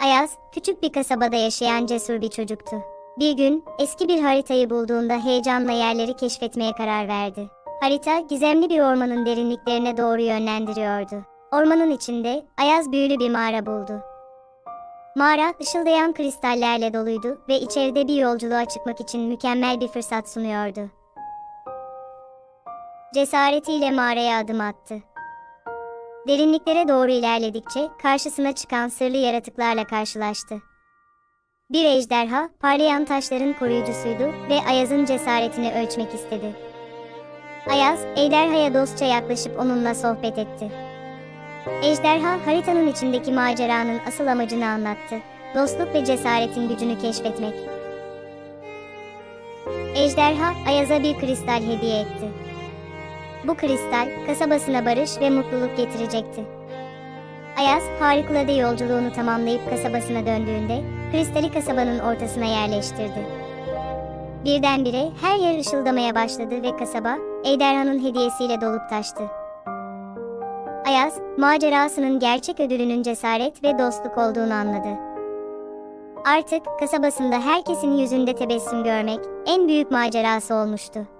Ayaz, küçük bir kasabada yaşayan cesur bir çocuktu. Bir gün, eski bir haritayı bulduğunda heyecanla yerleri keşfetmeye karar verdi. Harita, gizemli bir ormanın derinliklerine doğru yönlendiriyordu. Ormanın içinde, Ayaz büyülü bir mağara buldu. Mağara, ışıldayan kristallerle doluydu ve içeride bir yolculuğa çıkmak için mükemmel bir fırsat sunuyordu. Cesaretiyle mağaraya adım attı. Derinliklere doğru ilerledikçe karşısına çıkan sırlı yaratıklarla karşılaştı. Bir ejderha, parlayan taşların koruyucusuydu ve Ayaz'ın cesaretini ölçmek istedi. Ayaz, ejderhaya dostça yaklaşıp onunla sohbet etti. Ejderha, haritanın içindeki maceranın asıl amacını anlattı. Dostluk ve cesaretin gücünü keşfetmek. Ejderha, Ayaz'a bir kristal hediye etti. Bu kristal, kasabasına barış ve mutluluk getirecekti. Ayaz, harikulade yolculuğunu tamamlayıp kasabasına döndüğünde, kristali kasabanın ortasına yerleştirdi. Birdenbire her yer ışıldamaya başladı ve kasaba, ejderhanın hediyesiyle dolup taştı. Ayaz, macerasının gerçek ödülünün cesaret ve dostluk olduğunu anladı. Artık kasabasında herkesin yüzünde tebessüm görmek en büyük macerası olmuştu.